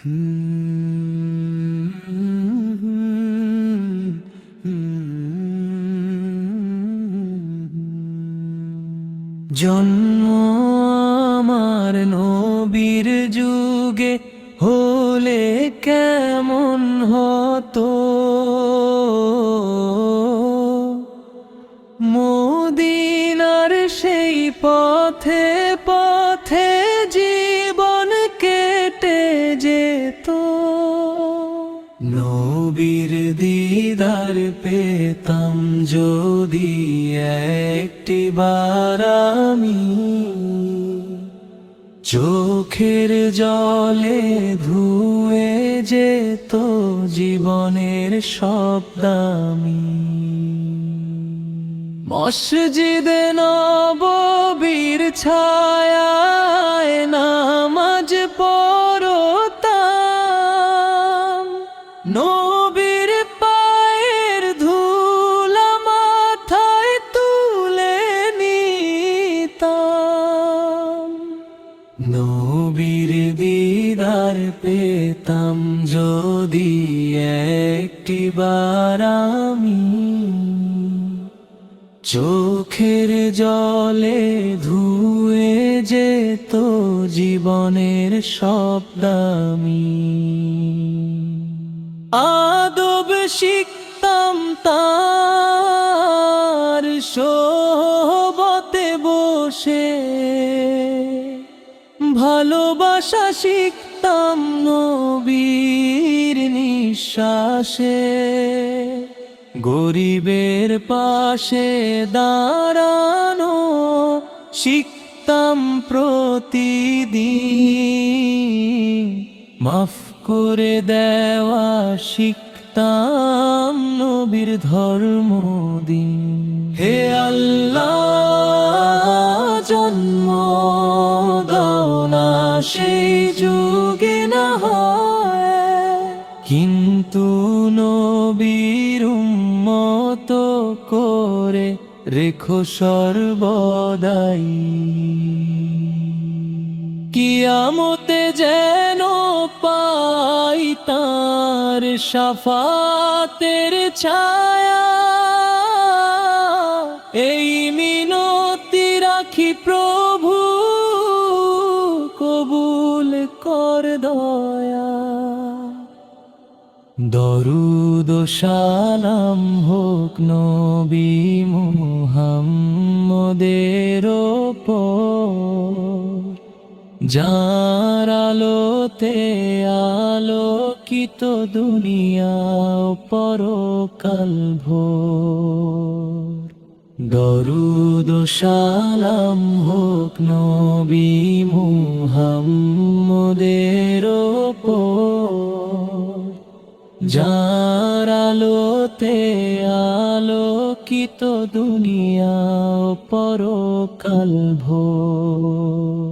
জন্ম আমার নবীর যুগে হলে কেমন হতো? মদিনার সেই পথে নবীর দিদার পেতাম যদি একটি আমি চোখের জলে ধুয়ে যেত জীবনের সব দামি। মসজিদে নববীর ছায়ায় নবীর দিদার পেতাম যদি একটি আমি। চোখের জলে ধুয়ে যেত জীবনের শব্দামি দামি। আদব শিখতাম তার সোহবতে বসে। ভালোবাসা শিখতাম নবীর নিঃশ্বাসে। গরিবের পাশে দাঁড়ানো শিখতাম প্রতিদিন। মাফ করে দেওয়া শিখতাম নবীর ধর্ম দিন। হে আল্লাহ, জন্ম সেই যুগে না হয়। কিন্তু নবীর উম্মত করে রেখো সর্বদাই। কিয়ামতে যেন পাই তার সাফাতের ছায়া। এই মিনতি রাখি প্রভু কর দয়া। দরুদ সালাম হোক নবী মুহাম্মদের যার আলোতে আলোকিত দুনিয়া পরকাল ভোর। দরুদ সালাম হোক নবী মুহাম্মদের ওপর যার আলোতে আলোকিত দুনিয়া পরকাল ভোর।